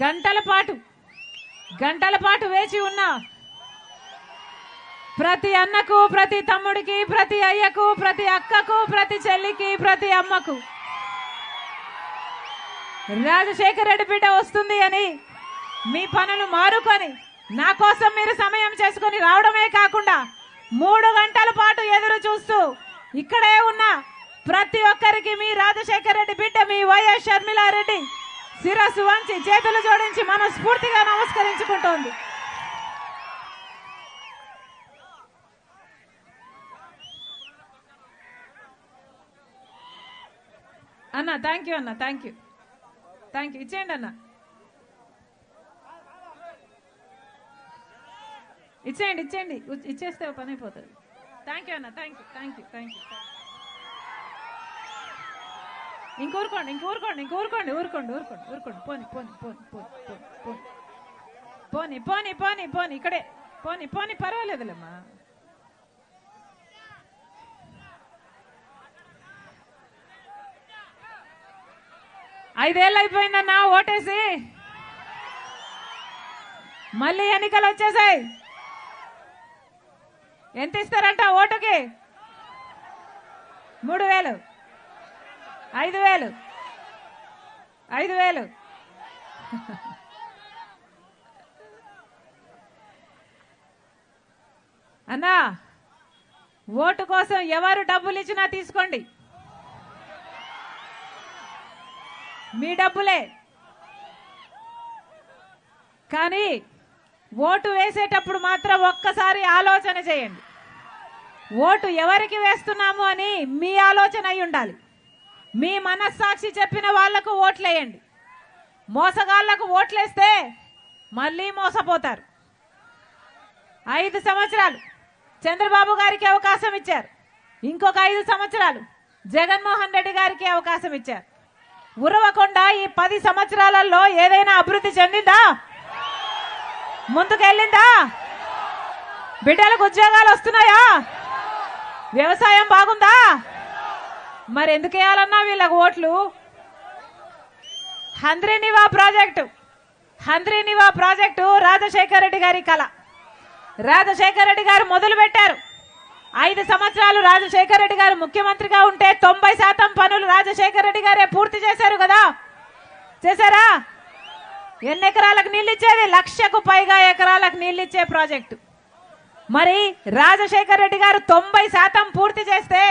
గంటల పాటు గంటల పాటు వేచి ఉన్నా ప్రతి అన్నకు ప్రతి తమ్ముడికి ప్రతి అయ్యకు ప్రతి అక్కకు ప్రతి చెల్లికి ప్రతి అమ్మకు రాజశేఖర రెడ్డి బిడ్డ వస్తుంది అని మీ పనులు మారుకొని నా కోసం మీరు సమయం చేసుకొని రావడమే కాకుండా మూడు గంటల పాటు ఎదురు చూస్తూ ఇక్కడే ఉన్న ప్రతి ఒక్కరికి మీ రాజశేఖర రెడ్డి బిడ్డ మీ వైఎస్ షర్మిలారెడ్డి శిరస్సు వంచి చేతులు జోడించి మనస్ఫూర్తిగా నమస్కరించుకుంటోంది. అన్న థ్యాంక్ యూ అన్న థ్యాంక్ యూ థ్యాంక్ యూ ఇచ్చేయండి అన్న. ఇచ్చేయండి ఇచ్చేయండి. ఇచ్చేస్తే పని అయిపోతుంది. థ్యాంక్ యూ అన్న thank you thank you thank you ఇంక ఊరుకోండి ఇంక ఊరుకోండి ఇంక ఊరుకోండి ఊరుకోండి ఊరుకోండి ఊరుకోండి. పోని పోని పోని పోని పోని పోని. పోని పోని పోని పోని ఇక్కడే. పోని పోని పర్వాలేదులేమ్మా. ఐదేళ్ళు అయిపోయిందన్నా ఓటేసి. మళ్ళీ ఎన్నికలు వచ్చేసాయి. ఎంత ఇస్తారంట ఓటుకి? మూడు వేలు. ఐదు వేలు. ఐదు వేలు. అన్నా ఓటు కోసం ఎవరు డబ్బులు ఇచ్చినా తీసుకోండి. మీ డబ్బులే. కానీ ఓటు వేసేటప్పుడు మాత్రం ఒక్కసారి ఆలోచన చేయండి. ఓటు ఎవరికి వేస్తున్నాము అని మీ ఆలోచన అయి ఉండాలి. మీ మనస్సాక్షి చెప్పిన వాళ్ళకు ఓట్లేయండి. మోసగాళ్ళకు ఓట్లేస్తే మళ్ళీ మోసపోతారు. ఐదు సంవత్సరాలు చంద్రబాబు గారికి అవకాశం ఇచ్చారు. ఇంకొక ఐదు సంవత్సరాలు జగన్మోహన్ రెడ్డి గారికి అవకాశం ఇచ్చారు. ఉరవకుండా ఈ పది సంవత్సరాలలో ఏదైనా అభివృద్ధి చెందిందా? ముందుకెళ్ళిందా? బిడ్డలకు ఉద్యోగాలు వస్తున్నాయా? వ్యవసాయం బాగుందా? మరి ఎందుకు వేయాలన్నా వీళ్ళకు ఓట్లు? హంద్రీనివా ప్రాజెక్టు హంద్రీనివా ప్రాజెక్టు రాజశేఖర రెడ్డి గారి కళ. రాజశేఖర రెడ్డి గారు మొదలు పెట్టారు ఐదు సంవత్సరాలు రాజశేఖర రెడ్డి గారు ముఖ్యమంత్రిగా ఉంటే తొంభై శాతం పనులు రాజశేఖర రెడ్డి గారే పూర్తి చేశారు కదా? చేశారా? ఎన్ని ఎకరాలకు నీళ్ళు ఇచ్చేది లక్షకు పైగా ఎకరాలకు నీళ్ళు ఇచ్చే ప్రాజెక్టు. మరి రాజశేఖర్ రెడ్డి గారు తొంభై శాతం పూర్తి చేస్తే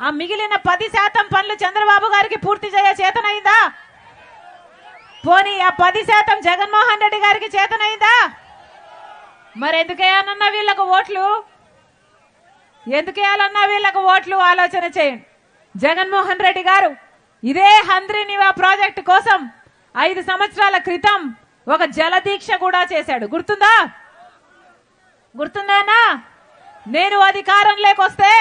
ఆ మిగిలిన పది శాతం పనులు చంద్రబాబు గారికి పూర్తి చేయ చేతనైందా? పోనీ ఆ పది శాతం జగన్మోహన్ రెడ్డి గారికి చేతనైందా? మరి ఎందుకేయాలన్నా వీళ్ళకు ఓట్లు? ఎందుకేయాలన్నా వీళ్ళకు ఓట్లు? ఆలోచన చేయండి. జగన్మోహన్ రెడ్డి గారు ఇదే హంద్రీనివా ప్రాజెక్టు కోసం ఐదు సంవత్సరాల క్రితం ఒక జలదీక్ష కూడా చేశాడు. గుర్తుందా? గుర్తుందానా నేను అధికారం లేకొస్తే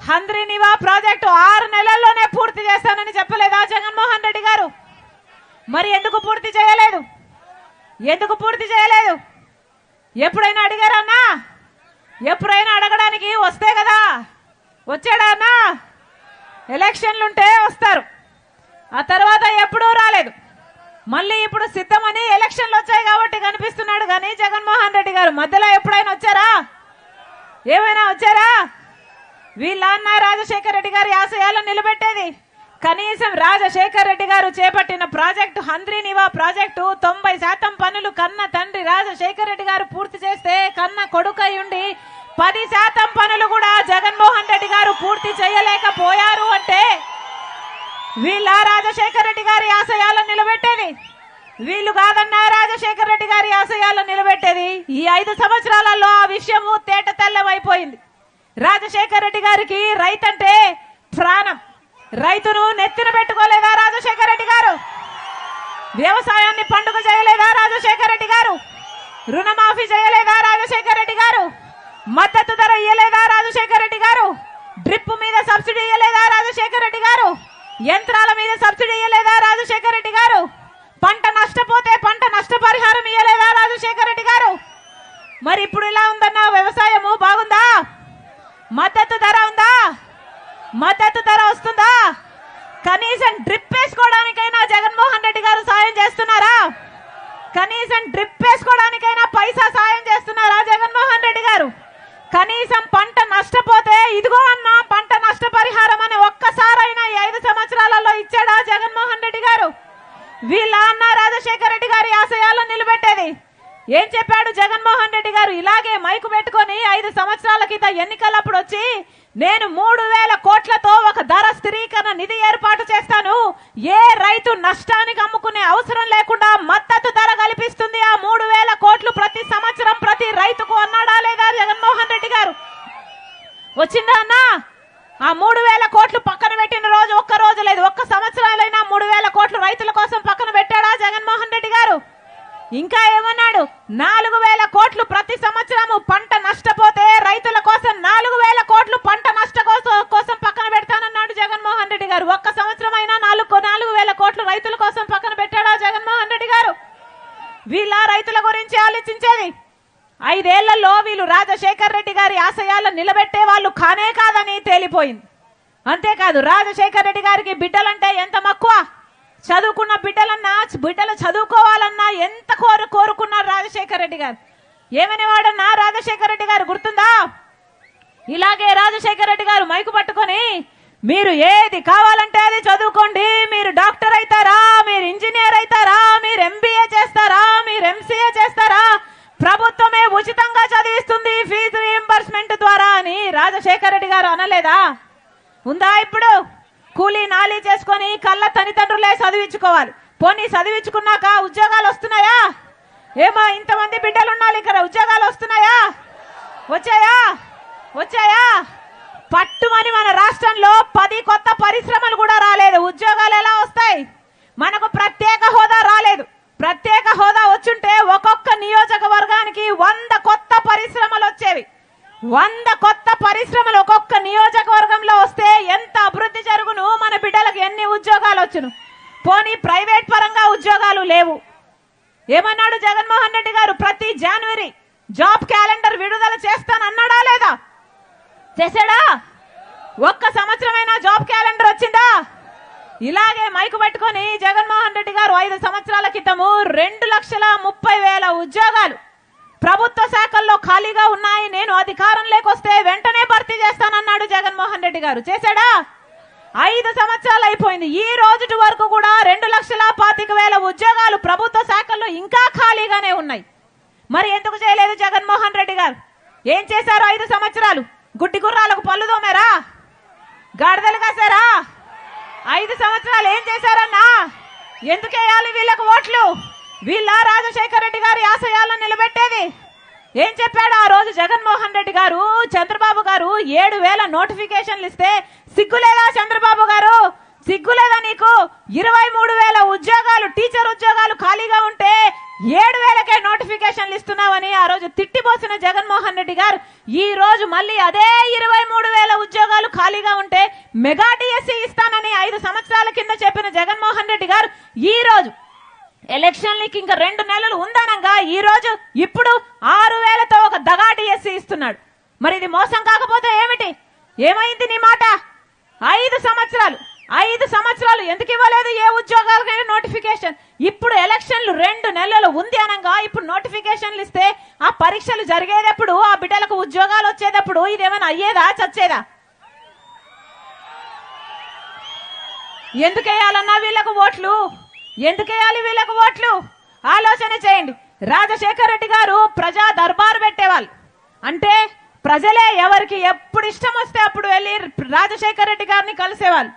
హంద్రీనివా ప్రాజెక్టు ఆరు నెలల్లోనే పూర్తి చేస్తానని చెప్పలేదా జగన్మోహన్ రెడ్డి గారు? మరి ఎందుకు పూర్తి చేయలేదు? ఎందుకు పూర్తి చేయలేదు? ఎప్పుడైనా అడిగారన్నా ఎప్పుడైనా అడగడానికి వస్తే కదా? వచ్చాడా అన్నా? ఎలక్షన్లు ఉంటే వస్తారు. ఆ తర్వాత ఎప్పుడూ రాలేదు. మళ్ళీ ఇప్పుడు సిద్ధమని ఎలక్షన్లు వచ్చాయి కాబట్టి కనిపిస్తున్నాడు కానీ జగన్మోహన్ రెడ్డి గారు. మధ్యలో ఎప్పుడైనా వచ్చారా? ఏమైనా వచ్చారా? వీళ్ళ అన్న రాజశేఖర రెడ్డి గారి ఆశయాలను నిలబెట్టేది. కనీసం రాజశేఖర రెడ్డి గారు చేపట్టిన ప్రాజెక్టు హంద్రీనివా ప్రాజెక్టు తొంభై శాతం పనులు కన్న తండ్రి రాజశేఖర రెడ్డి గారు పూర్తి చేస్తే కన్న కొడుకై ఉండి పది శాతం పనులు కూడా జగన్మోహన్ రెడ్డి గారు పూర్తి చేయలేకపోయారు అంటే వీళ్ళ రాజశేఖర రెడ్డి గారి ఆశయాలను నిలబెట్టేది. వీళ్ళు కాదన్నా రాజశేఖర రెడ్డి గారి ఆశయాలను నిలబెట్టేది. ఈ ఐదు సంవత్సరాలలో ఆ విషయము తేట తెల్లమైపోయింది. రాజశేఖర రెడ్డి గారికి రైతంటే ప్రాణం. రైతును నెత్తిన పెట్టుకోలేదా రాజశేఖర రెడ్డి గారు? వ్యవసాయాన్ని పండుగ చేయలేదా రాజశేఖర రెడ్డి గారు? రుణమాఫీ చేయలేదా రాజశేఖర రెడ్డి గారు? మద్దతు ధర ఇయ్యలేదా రాజశేఖర రెడ్డి గారు? డ్రిప్ మీద సబ్సిడీ ఇయ్యలేదా రాజశేఖర రెడ్డి గారు? యంత్రాల మీద సబ్సిడీ ఇయ్యలేదా రాజశేఖర రెడ్డి గారు? పంట నష్టపోతే పంట నష్టపరిహారం ఇవ్వలేదా రాజశేఖర రెడ్డి గారు? మరి ఇప్పుడు ఇలా ఉందన్న? వ్యవసాయము బాగుందా? మద్దతు ధర ఉందా? మద్దతు ధర వస్తుందా? కనీసం డ్రిప్ వేసుకోవడానికైనా జగన్మోహన్ రెడ్డి గారు సాయం చేస్తున్నారా? కనీసం డ్రిప్ వేసుకోవడానికైనా పైసా సాయం చేస్తున్నారా జగన్మోహన్ రెడ్డి గారు? కనీసం పంట నష్టపోతే ఇదిగో అన్న పంట నష్టపరిహారం అని ఒక్కసారైనా ఐదు సంవత్సరాలలో ఇచ్చాడా జగన్మోహన్ రెడ్డి గారు? వీళ్ళ అన్న రాజశేఖర రెడ్డి గారి ఆశయాలను నిలబెట్టేది. ఏం చెప్పాడు జగన్మోహన్ రెడ్డి గారు? ఇలాగే మైకు పెట్టుకొని ఐదు సంవత్సరాల క్రితం ఎన్నికలప్పుడు వచ్చి నేను మూడు వేల కోట్లతో ఒక ధర స్థిరీకరణ నిధి ఏర్పాటు చేస్తాను. ఏ రైతు నష్టానికి అమ్ముకునే అవసరం లేకుండా మద్దతు ధర కల్పిస్తుంది ఆ మూడు వేల కోట్లు ప్రతి సంవత్సరం ప్రతి రైతుకు అన్నాడా లేదా జగన్మోహన్ రెడ్డి గారు వచ్చిందా అన్నా ఆ మూడు వేల కోట్లు పక్కన పెట్టిన రోజు ఒక్క రోజు లేదు ఒక్క సంవత్సరాలైనా మూడు వేల కోట్లు రైతుల కోసం పక్కన పెట్టాడా జగన్మోహన్ రెడ్డి గారు ఇంకా ఏమన్నాడు నాలుగు వేల కోట్లు ప్రతి సంవత్సరము పంట నష్టపోతే రైతుల కోసం నాలుగు వేల కోట్లు పంట నష్ట కోసం కోసం పక్కన పెడతానన్నాడు జగన్మోహన్ రెడ్డి గారు ఒక్క సంవత్సరం అయినా నాలుగు నాలుగు వేల కోట్లు రైతుల కోసం పక్కన పెట్టాడా జగన్మోహన్ రెడ్డి గారు వీళ్ళ రైతుల గురించి ఆలోచించేది? ఐదేళ్ళలో వీళ్ళు రాజశేఖర్ రెడ్డి గారి ఆశయాలను నిలబెట్టే వాళ్ళు కానే కాదని తేలిపోయింది. అంతేకాదు రాజశేఖర్ రెడ్డి గారికి బిడ్డలంటే ఎంత మక్కువ? చదువుకున్న బిడ్డలన్నా బిడ్డలు చదువుకోవాలన్నా ఎంత కోరు కోరుకున్నారు రాజశేఖర్ రెడ్డి గారు? ఏమని వాడన్నా రాజశేఖర్ రెడ్డి గారు గుర్తుందా? ఇలాగే రాజశేఖర్ రెడ్డి గారు మైకు పట్టుకొని మీరు ఏది కావాలంటే అది చదువుకోండి. మీరు డాక్టర్ అవుతారా? మీరు ఇంజనీర్ అవుతారా? మీరు ఎంబీఏ చేస్తారా? మీరు ఎంసీఏ చేస్తారా? ప్రభుత్వమే ఉచితంగా చదివిస్తుంది ఫీజు రీఎంబర్స్మెంట్ ద్వారా అని రాజశేఖర రెడ్డి గారు అనలేదా? ఉందా ఇప్పుడు? కూలీ నాలీ చేసుకొని కళ్ళ తల్లిదండ్రులే చదివించుకోవాలి. పోనీ చదివించుకున్నాక ఉద్యోగాలు వస్తున్నాయా? ఏమో ఇంతమంది బిడ్డలు ఉన్నారు ఇక్కడ. ఉద్యోగాలు వస్తున్నాయా? వచ్చాయా? వచ్చాయా? పట్టుమని మన రాష్ట్రంలో పది కొత్త పరిశ్రమలు కూడా రాలేదు. ఉద్యోగాలు ఎలా వస్తాయి? మనకు ప్రత్యేక హోదా రాలేదు. ప్రత్యేక హోదా వచ్చుంటే ఒక్కొక్క నియోజకవర్గానికి వంద కొత్త పరిశ్రమలు వచ్చేవి. వంద కొత్త పరిశ్రమలు ఒక్కొక్క నియోజకవర్గంలో వస్తే ఎంత అభివృద్ధి జరుగును? మన బిడ్డలకు ఎన్ని ఉద్యోగాలు వచ్చును? పోనీ ప్రైవేట్ పరంగా ఉద్యోగాలు లేవు. ఏమన్నాడు జగన్మోహన్ రెడ్డి గారు? ప్రతి జనవరి జాబ్ క్యాలెండర్ విడుదల చేస్తానన్నాడా లేదా? చేశాడా? ఒక్క సంవత్సరమైనా జాబ్ క్యాలెండర్ వచ్చిందా? ఇలాగే మైకు పెట్టుకొని జగన్మోహన్ రెడ్డి గారు ఐదు సంవత్సరాల క్రితము రెండు లక్షల ముప్పై వేల ఉద్యోగాలు ప్రభుత్వ శాఖల్లో ఖాళీగా ఉన్నాయి నేను అధికారం లేకొస్తే వెంటనే భర్తీ చేస్తానన్నాడు జగన్మోహన్ రెడ్డి గారు. చేశాడా? ఐదు సంవత్సరాలు అయిపోయింది. ఈ రోజుటి వరకు కూడా రెండు లక్షల పాతిక వేల ఉద్యోగాలు ప్రభుత్వ శాఖల్లో ఇంకా ఖాళీగానే ఉన్నాయి. మరి ఎందుకు చేయలేదు జగన్మోహన్ రెడ్డి గారు? ఏం చేశారు ఐదు సంవత్సరాలు? గుట్టి గుర్రాలకు పళ్ళు దోమారా గాడిదలు కాసారా ఐదు సంవత్సరాలు ఏం చేశారన్నా? ఎందుకు వేయాలి వీళ్ళకు ఓట్లు? వీళ్ళ రాజశేఖర రెడ్డి గారి ఆశయాలను నిలబెట్టేది? ఏం చెప్పాడు ఆ రోజు జగన్మోహన్ రెడ్డి గారు? చంద్రబాబు గారు ఏడు వేల నోటిఫికేషన్లు ఇస్తే సిగ్గులేదా చంద్రబాబు గారు? సిగ్గులేదా నీకు? ఇరవై మూడు వేల ఉద్యోగాలు టీచర్ ఉద్యోగాలు ఖాళీగా ఉంటే ఏడు వేలకే నోటిఫికేషన్లు ఇస్తున్నామని ఆ రోజు తిట్టిపోసిన జగన్మోహన్ రెడ్డి గారు ఈ రోజు మళ్ళీ అదే ఇరవై మూడు వేల ఉద్యోగాలు ఖాళీగా ఉంటే మెగా డిఎస్సి ఇస్తానని ఐదు సంవత్సరాల కింద చెప్పిన జగన్మోహన్ రెడ్డి గారు ఈ రోజు ఎలక్షన్లకి ఇంకా రెండు నెలలు ఉందనంగా ఈ రోజు ఇప్పుడు ఆరు వేలతో ఒక దగా డిఎస్సి ఇస్తున్నాడు. మరి ఇది మోసం కాకపోతే ఏమిటి? ఏమైంది నీ మాట? ఐదు సంవత్సరాలు ఐదు సంవత్సరాలు ఎందుకు ఇవ్వలేదు? ఏ ఉద్యోగాలకైనా నోటిఫికేషన్ ఇప్పుడు ఎలక్షన్లు రెండు నెలలు ఉంది అనగా ఇప్పుడు నోటిఫికేషన్లు ఇస్తే ఆ పరీక్షలు జరిగేటప్పుడు ఆ బిడ్డలకు ఉద్యోగాలు వచ్చేటప్పుడు ఇదేమైనా అయ్యేదా చచ్చేదా? ఎందుకేయాలన్నా వీళ్ళకు ఓట్లు? ఎందుకేయాలి వీళ్ళకు ఓట్లు? ఆలోచన చేయండి. రాజశేఖర్ రెడ్డి గారు ప్రజా దర్బారు పెట్టేవాళ్ళు. అంటే ప్రజలే ఎవరికి ఎప్పుడు ఇష్టం వస్తే అప్పుడు వెళ్ళి రాజశేఖర రెడ్డి గారిని కలిసేవాళ్ళు.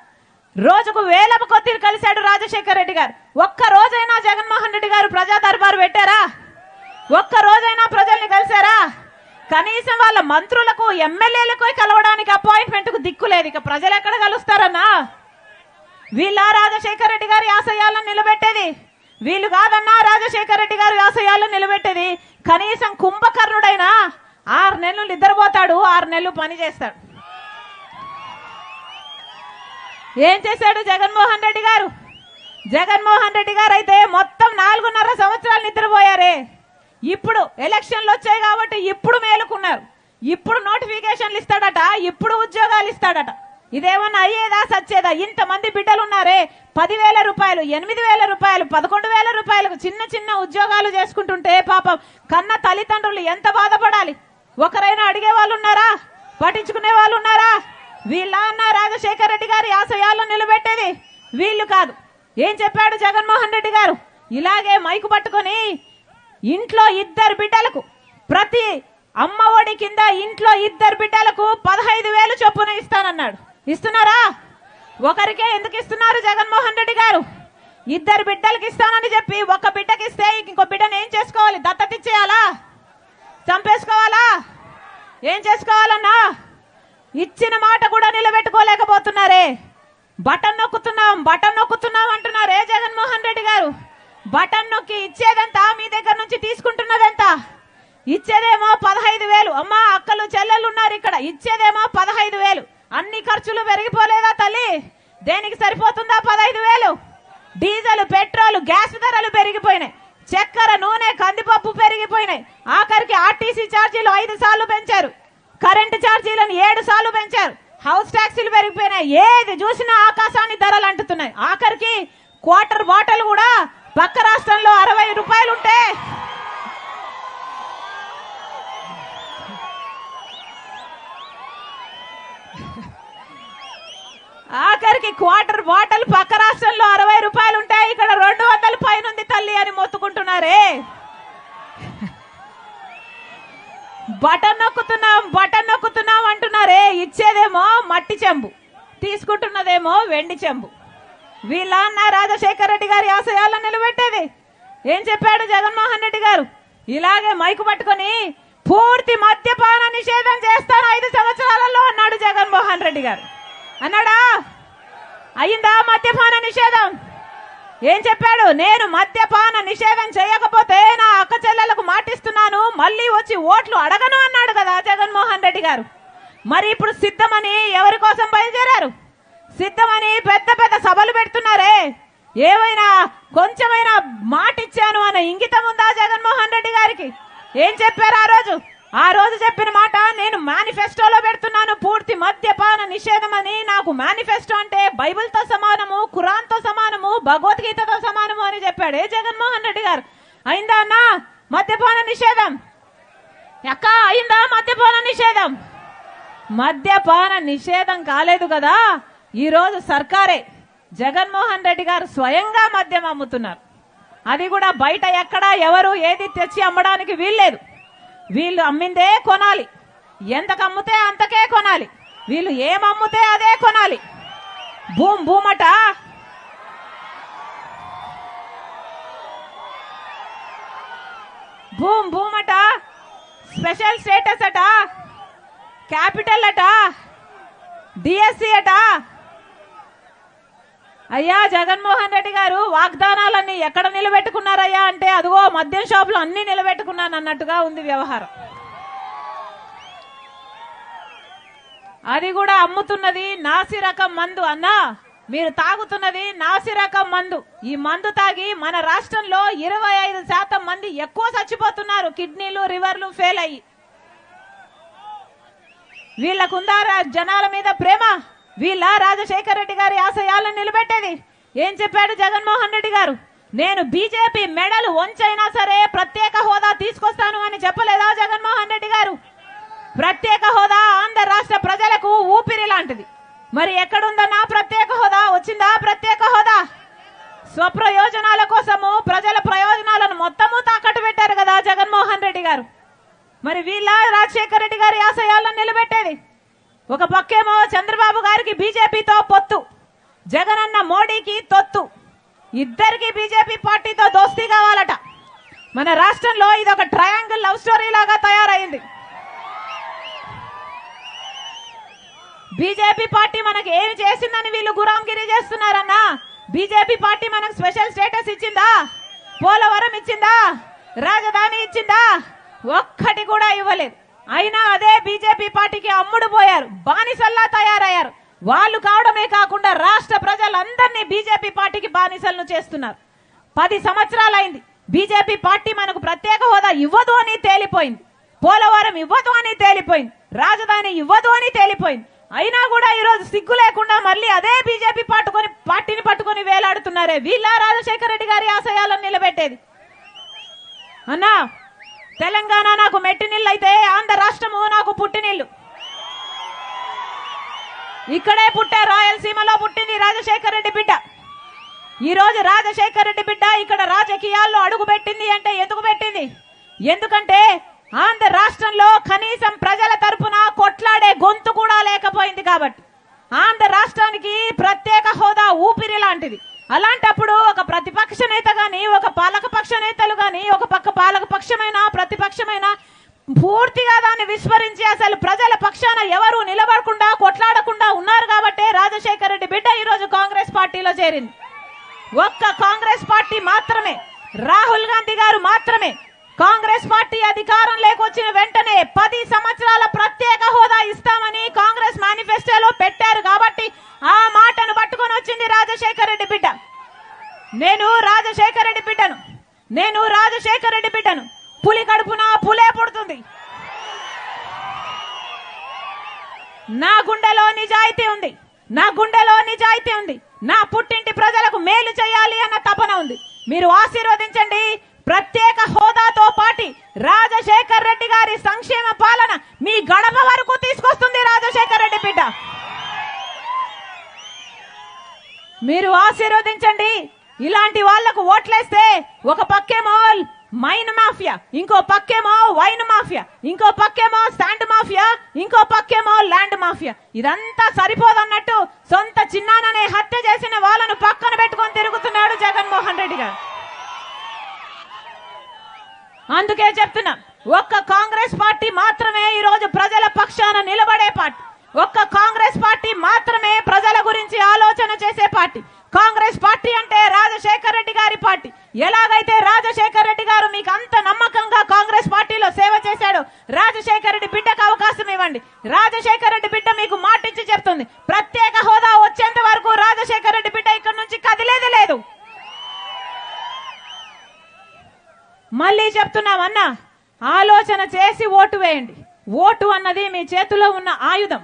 రోజుకు వేల కొద్ది కలిశాడు రాజశేఖర్ రెడ్డి గారు. ఒక్క రోజైనా జగన్మోహన్ రెడ్డి గారు ప్రజా దర్బారు పెట్టారా? ఒక్క రోజైనా ప్రజల్ని కలిశారా? కనీసం వాళ్ళ మంత్రులకు ఎమ్మెల్యేలకు కలవడానికి అపాయింట్మెంట్కు దిక్కు లేదు. ఇక ప్రజలు ఎక్కడ కలుస్తారన్నా? వీళ్ళ రాజశేఖర రెడ్డి గారి ఆశయాలను నిలబెట్టేది? వీళ్ళు కాదన్నా రాజశేఖర రెడ్డి గారి ఆశయాలను నిలబెట్టేది? కనీసం కుంభకర్ణుడైనా ఆరు నెలలు నిద్రపోతాడు ఆరు నెలలు పని చేస్తాడు. ఏం చేశాడు జగన్మోహన్ రెడ్డి గారు? జగన్మోహన్ రెడ్డి గారు అయితే మొత్తం నాలుగున్నర సంవత్సరాలు నిద్రపోయారే. ఇప్పుడు ఎలక్షన్లు వచ్చాయి కాబట్టి ఇప్పుడు మేలుకున్నారు. ఇప్పుడు నోటిఫికేషన్లు ఇస్తాడట ఇప్పుడు ఉద్యోగాలు ఇస్తాడట. ఇదేమన్నా అయ్యేదా సచ్చేదా? ఇంతమంది బిడ్డలు ఉన్నారే పదివేల రూపాయలు ఎనిమిది వేల రూపాయలు పదకొండు వేల రూపాయలకు చిన్న చిన్న ఉద్యోగాలు చేసుకుంటుంటే పాపం కన్న తల్లిదండ్రులు ఎంత బాధపడాలి? ఒకరైనా అడిగే వాళ్ళు ఉన్నారా? పట్టించుకునే వాళ్ళు ఉన్నారా? వీళ్ళ అన్న రాజశేఖర రెడ్డి గారి ఆశయాలను నిలబెట్టేది వీళ్ళు కాదు. ఏం చెప్పాడు జగన్మోహన్ రెడ్డి గారు? ఇలాగే మైకు పట్టుకొని ఇంట్లో ఇద్దరు బిడ్డలకు ప్రతి అమ్మ ఒడి కింద ఇంట్లో ఇద్దరు బిడ్డలకు పదహైదు వేలు చొప్పున ఇస్తానన్నాడు. ఇస్తున్నారా? ఒకరికే ఎందుకు ఇస్తున్నారు జగన్మోహన్ రెడ్డి గారు? ఇద్దరు బిడ్డలకి ఇస్తానని చెప్పి ఒక బిడ్డకి ఇస్తే ఇంకో బిడ్డను ఏం చేసుకోవాలి? దత్తతిచ్చేయాలా చంపేసుకోవాలా? ఏం చేసుకోవాలన్నా? ఇచ్చిన మాట కూడా నిలబెట్టుకోలేకపోతున్నారే. బటన్ నొక్కుతున్నాం బటన్ నొక్కుతున్నాం అంటున్నారే జగన్మోహన్ రెడ్డి గారు. బటన్ నొక్కి ఇచ్చేదంతా మీ దగ్గర నుంచి తీసుకుంటున్నదంతా. ఇచ్చేదేమో పదహైదు వేలు. అమ్మా అక్కలు చెల్లెలు ఉన్నారు ఇక్కడ. ఇచ్చేదేమో పదహైదు వేలు. అన్ని ఖర్చులు పెరిగిపోలేదా తల్లి? దేనికి సరిపోతుందా పదహైదు వేలు? డీజిల్ పెట్రోల్ గ్యాస్ ధరలు పెరిగిపోయినాయి. చక్కెర నూనె కందిపప్పు పెరిగిపోయినాయి. ఆఖరికి ఆర్టీసీ ఛార్జీలు ఐదు సార్లు పెంచారు. కరెంటు ఛార్జీలను ఏడు సార్లు పెంచారు. హౌస్ ట్యాక్సీలు పెరిగిపోయినాయి. ఏది చూసినా ఆకాశాన్ని ధరలు అంటుతున్నాయి. ఆఖరికి క్వార్టర్ బాటిల్ కూడా పక్క రాష్ట్రంలో అరవై రూపాయలు ఉంటే ఆఖరికి క్వార్టర్ బాటల్ పక్క రాష్ట్రంలో అరవై రూపాయలు ఉంటాయి ఇక్కడ రెండు వందల పైన ఉంది తల్లి అని మొత్తుకుంటున్నారే. బటన్ నొక్కుతున్నాం బటన్ నొక్కుతున్నాం అంటున్నారే ఇచ్చేదేమో మట్టి చెంబు తీసుకుంటున్నదేమో వెండి చెంబు. వీళ్ళ అన్న రాజశేఖర రెడ్డి గారి ఆశయాలను నిలబెట్టేది. ఏం చెప్పాడు జగన్మోహన్ రెడ్డి గారు? ఇలాగే మైకు పట్టుకొని పూర్తి మద్యపాన నిషేధం చేస్తాను ఐదు సంవత్సరాలలో అన్నాడు జగన్మోహన్ రెడ్డి గారు. అన్నాడా? అయిందా మద్యపాన నిషేధం? ఏం చెప్పాడు? నేను మద్యపాన నిషేధం చేయకపోతే నా అక్క చెల్లెలకు మాటిస్తున్నాను మళ్ళీ వచ్చి ఓట్లు అడగను అన్నాడు కదా జగన్మోహన్ రెడ్డి గారు. మరి ఇప్పుడు సిద్ధమని ఎవరి కోసం బయలుదేరారు? సిద్ధమని పెద్ద పెద్ద సభలు పెడుతున్నారే. ఏమైనా కొంచెమైనా మాట ఇచ్చాను అన్న ఇంగితం ఉందా జగన్మోహన్ రెడ్డి గారికి? ఏం చెప్పారు ఆ రోజు? ఆ రోజు చెప్పిన మాట నేను మేనిఫెస్టోలో పెడుతున్నాను. పూర్తి మద్యపాన నిషేధం అని నాకు మేనిఫెస్టో అంటే బైబిల్తో సమానము ఖురాన్తో సమానము భగవద్గీతతో సమానము అని చెప్పాడు. ఏ జగన్మోహన్ రెడ్డి గారు? అయిందా అన్నా? మద్యపాన నిషేధం. ఎక్క అయిందా మద్యపాన నిషేధం? మద్యపాన నిషేధం కాలేదు కదా. ఈ రోజు సర్కారే జగన్మోహన్ రెడ్డి గారు స్వయంగా మద్యం అమ్ముతున్నారు. అది కూడా బయట ఎక్కడా ఎవరు ఏది తెచ్చి అమ్మడానికి వీల్లేదు. వీళ్ళు అమ్మిందే కొనాలి. ఎంతకు అమ్ముతే అంతకే కొనాలి. వీళ్ళు ఏం అమ్ముతే అదే కొనాలి. భూమ్ భూమట. భూమ్ భూమట. స్పెషల్ స్టేటస్ అట. క్యాపిటల్ అట. డిఎస్సి అట. అయ్యా జగన్మోహన్ రెడ్డి గారు వాగ్దానాలన్నీ ఎక్కడ నిలబెట్టుకున్నారయ్యా అంటే అదిగో మద్యం షాపులు అన్ని నిలబెట్టుకున్నాను అన్నట్టుగా ఉంది వ్యవహారం. అది కూడా అమ్ముతున్నది నాసి రకం మందు అన్నా మీరు తాగుతున్నది నాసి రకం మందు. ఈ మందు తాగి మన రాష్ట్రంలో ఇరవై ఐదు శాతం మంది ఎక్కువ చచ్చిపోతున్నారు. కిడ్నీలు రివర్లు ఫెయిల్ అయ్యి. వీళ్ళకుందా జనాల మీద ప్రేమ? వీళ్ళ రాజశేఖర రెడ్డి గారి ఆశయాలను నిలబెట్టేది. ఏం చెప్పాడు జగన్మోహన్ రెడ్డి గారు? నేను బీజేపీ మెడలు వంచైనా సరే ప్రత్యేక హోదా తీసుకొస్తాను అని చెప్పలేదా జగన్మోహన్ రెడ్డి గారు? ప్రత్యేక హోదా ఆంధ్ర రాష్ట్ర ప్రజలకు ఊపిరి లాంటిది. మరి ఎక్కడుందన్నా ప్రత్యేక హోదా? వచ్చిందా ప్రత్యేక హోదా? స్వప్రయోజనాల కోసము ప్రజల ప్రయోజనాలను మొత్తము తాకట్టు పెట్టారు కదా జగన్మోహన్ రెడ్డి గారు. మరి వీళ్ళ రాజశేఖర రెడ్డి గారి ఆశయాలను నిలబెట్టేది. ఒక పక్కేమో చంద్రబాబు గారికి బీజేపీతో పొత్తు. జగనన్న మోడీకి తొత్తు. ఇద్దరికి బీజేపీ పార్టీతో దోస్తీ కావాలట. మన రాష్ట్రంలో ఇది ఒక ట్రయాంగిల్ లవ్ స్టోరీ లాగా తయారైంది. బీజేపీ పార్టీ మనకి ఏమి చేసిందని వీళ్ళు గురాంగిరి చేస్తున్నారన్నా? బీజేపీ పార్టీ మనకు స్పెషల్ స్టేటస్ ఇచ్చిందా? పోలవరం ఇచ్చిందా? రాజధాని ఇచ్చిందా? ఒక్కటి కూడా ఇవ్వలేదు. అయినా అదే బీజేపీ పార్టీకి అమ్ముడు పోయారు. బానిసల్లా తయారయ్యారు. వాళ్ళు కావడమే కాకుండా రాష్ట్ర ప్రజలందరినీ బీజేపీ పార్టీకి బానిసలను చేస్తున్నారు. పది సంవత్సరాలైంది. బీజేపీ పార్టీ మనకు ప్రత్యేక హోదా ఇవ్వదు అని తేలిపోయింది. పోలవరం ఇవ్వదు అని తేలిపోయింది. రాజధాని ఇవ్వదు అని తేలిపోయింది. అయినా కూడా ఈరోజు సిగ్గు లేకుండా మళ్ళీ అదే బీజేపీ పట్టుకొని పార్టీని పట్టుకొని వేలాడుతున్నారే. వీళ్ళ రాజశేఖర రెడ్డి గారి ఆశయాలను నిలబెట్టేది. అన్నా తెలంగాణ నాకు మెట్టినిల్లు అయితే ఆంధ్ర రాష్ట్రము నాకు పుట్టినిల్లు ఇక్కడే పుట్టే రాయలసీమలో పుట్టింది రాజశేఖర రెడ్డి బిడ్డ. ఈ రోజు రాజశేఖర రెడ్డి బిడ్డ ఇక్కడ రాజకీయాల్లో అడుగు పెట్టింది అంటే ఎందుకు పెట్టింది? ఎందుకంటే ఆంధ్ర రాష్ట్రంలో కనీసం ప్రజల తరపున కొట్లాడే గొంతు కూడా లేకపోయింది కాబట్టి ఆంధ్ర రాష్ట్రానికి ప్రత్యేక హోదా ఊపిరి లాంటిది అలాంటప్పుడు ఒక ప్రతిపక్ష నేత గాని ఒక పాలక పక్ష నేతలు గాని ఒక పక్క పాలక పక్షమైన ప్రతిపక్షమైన పూర్తిగా దాన్ని విస్మరించి అసలు ప్రజల పక్షాన ఎవరు నిలబడకుండా కొట్లాడకుండా ఉన్నారు కాబట్టే రాజశేఖర రెడ్డి బిడ్డ ఈ రోజు కాంగ్రెస్ పార్టీలో చేరింది ఒక్క కాంగ్రెస్ పార్టీ మాత్రమే రాహుల్ గాంధీ గారు మాత్రమే కాంగ్రెస్ పార్టీ అధికారం లేకొచ్చిన వెంటనే పది సంవత్సరాల ప్రత్యేక హోదా ఇస్తామని కాంగ్రెస్ మేనిఫెస్టోలో పెట్టారు కాబట్టి ఆ మాటను పట్టుకొని వచ్చింది రాజశేఖర రెడ్డి బిడ్డ నేను రాజశేఖర రెడ్డి బిడ్డను. నేను రాజశేఖర రెడ్డి బిడ్డను. పులి కడుపున పులే పుడుతుంది. నా గుండెలో నిజాయితీ ఉంది. నా గుండెలో నిజాయితీ ఉంది. నా పుట్టింటి ప్రజలకు మేలు చేయాలి అన్న తపన ఉంది. మీరు ఆశీర్వదించండి. ప్రత్యేక హోదాతో పాటి రాజశేఖర్ రెడ్డి గారి సంక్షేమ పాలన మీ గడప వరకు తీసుకొస్తుంది రాజశేఖర్ రెడ్డి బిడ్డ. మీరు ఆశీర్వదించండి. ఇలాంటి వాళ్ళకు ఓట్లేస్తే ఒక పక్కేమో మైన్ మాఫియా ఇంకో పక్కేమో వైన్ మాఫియా ఇంకో పక్కేమో శాండ్ మాఫియా ఇంకో పక్కేమో ల్యాండ్ మాఫియా. ఇదంతా సరిపోదన్నట్టు సొంత చిన్నాననే హత్య చేసిన వాళ్ళను పక్కన పెట్టుకొని తిరుగుతున్నాడు జగన్మోహన్ రెడ్డి గారు. అందుకే చెప్తున్నా ఒక్క కాంగ్రెస్ పార్టీ మాత్రమే ఈరోజు ప్రజల పక్షాన నిలబడే పార్టీ. ఒక్క కాంగ్రెస్ పార్టీ మాత్రమే ప్రజల గురించి ఆలోచన చేసే పార్టీ. కాంగ్రెస్ పార్టీ అంటే రాజశేఖర్ రెడ్డి గారి పార్టీ. ఎలాగైతే రాజశేఖర్ రెడ్డి గారు మీకు అంత నమ్మకంగా కాంగ్రెస్ పార్టీలో సేవ చేశాడు రాజశేఖర్ రెడ్డి బిడ్డకు అవకాశం ఇవ్వండి. రాజశేఖర్ రెడ్డి బిడ్డ మీకు మాటిచ్చి చెప్తుంది. ప్రత్యేక హోదా వచ్చేంత వరకు రాజశేఖర్ రెడ్డి బిడ్డ ఇక్కడ నుంచి కదిలేది లేదు. మళ్ళీ చెప్తున్నాం అన్న ఆలోచన చేసి ఓటు వేయండి. ఓటు అన్నది మీ చేతిలో ఉన్న ఆయుధం.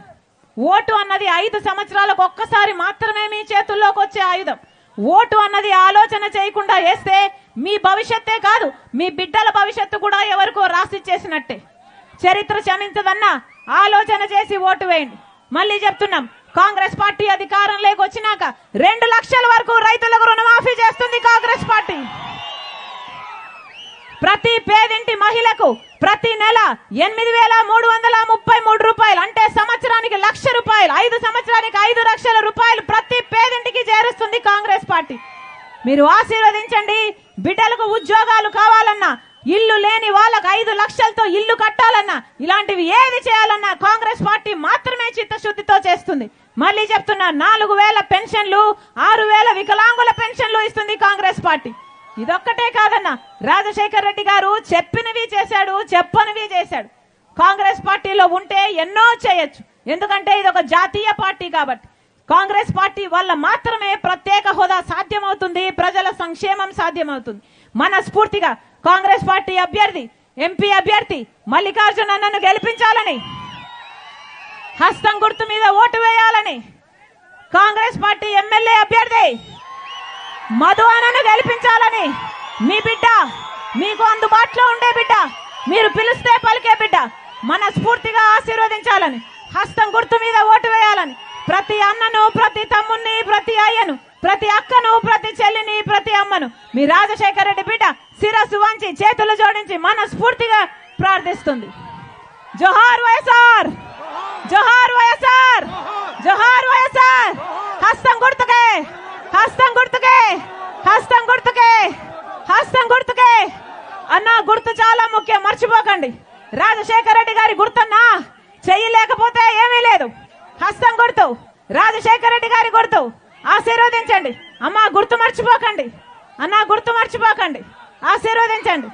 ఓటు అన్నది ఐదు సంవత్సరాలకు ఒక్కసారి మాత్రమే మీ చేతుల్లోకి వచ్చే ఆయుధం. ఓటు అన్నది ఆలోచన చేయకుండా వేస్తే మీ భవిష్యత్తే కాదు మీ బిడ్డల భవిష్యత్తు కూడా ఎవరికో రాసిచ్చేసినట్టే. చరిత్ర క్షమించదన్నా ఆలోచన చేసి ఓటు వేయండి. మళ్ళీ చెప్తున్నాం కాంగ్రెస్ పార్టీ అధికారంలోకి వచ్చినాక రెండు లక్షల వరకు రైతులకు రుణమాఫీ చేస్తుంది కాంగ్రెస్ పార్టీ. ప్రతి పేదింటి మహిళకు ప్రతి నెల ఎనిమిది వేల మూడు వందల ముప్పై మూడు రూపాయలు అంటే సంవత్సరానికి లక్ష రూపాయలు ఐదు సంవత్సరానికి ఐదు లక్షల రూపాయలు ప్రతి పేదింటికి చేరుస్తుంది కాబట్టి మీరు ఆశీర్వదించండి. బిడ్డలకు ఉద్యోగాలు కావాలన్నా ఇల్లు లేని వాళ్ళకు ఐదు లక్షలతో ఇల్లు కట్టాలన్నా ఇలాంటివి ఏది చేయాలన్నా కాంగ్రెస్ పార్టీ మాత్రమే చిత్తశుద్ధితో చేస్తుంది. మళ్ళీ చెప్తున్నా నాలుగు వేల పెన్షన్లు ఆరు వేల వికలాంగుల పెన్షన్లు ఇస్తుంది కాంగ్రెస్ పార్టీ. ఇదొక్కటే కాదన్నా రాజశేఖర్ రెడ్డి గారు చెప్పినవి చేశాడు చెప్పనివి చేశాడు. కాంగ్రెస్ పార్టీలో ఉంటే ఎన్నో చేయొచ్చు. ఎందుకంటే ఇది ఒక జాతీయ పార్టీ కాబట్టి. కాంగ్రెస్ పార్టీ వల్ల మాత్రమే ప్రత్యేక హోదా సాధ్యమవుతుంది ప్రజల సంక్షేమం సాధ్యమవుతుంది. మనస్ఫూర్తిగా కాంగ్రెస్ పార్టీ అభ్యర్థి ఎంపీ అభ్యర్థి మల్లికార్జున నన్ను గెలిపించాలని హస్తం గుర్తు మీద ఓటు వేయాలని కాంగ్రెస్ పార్టీ ఎమ్మెల్యే అభ్యర్థి మధు అనను గెలిపించాలని మీ బిడ్డ మీకు అందుబాటులో ఉండే బిడ్డ మీరు పిలిస్తే పలికే బిడ్డ మనస్ఫూర్తిగా ఆశీర్వదించాలని హస్తం గుర్తు మీద ఓటు వేయాలని ప్రతి అన్నను ప్రతి తమ్ముణ్ణి ప్రతి అయ్యను ప్రతి అక్కను ప్రతి చెల్లిని ప్రతి అమ్మను మీ రాజశేఖర రెడ్డి బిడ్డ శిరస్సు వంచి చేతులు జోడించి మనస్ఫూర్తిగా ప్రార్థిస్తుంది. జోహార్ వైఎస్ఆర్! జోహార్ వైఎస్ఆర్! జోహార్ వైఎస్ఆర్! హస్తం గుర్తుకే! హస్తం గుర్తుకే! హస్తం గుర్తుకే! హస్తం గుర్తుకే! అన్న గుర్తు చాలా ముఖ్యం. మర్చిపోకండి. రాజశేఖర రెడ్డి గారి గుర్తన్నా చెయ్యి లేకపోతే ఏమీ లేదు. హస్తం కొడుతూ రాజశేఖర రెడ్డి గారి కొడుతూ ఆశీర్వదించండి. అమ్మ గుర్తు మర్చిపోకండి. అన్న గుర్తు మర్చిపోకండి. ఆశీర్వదించండి.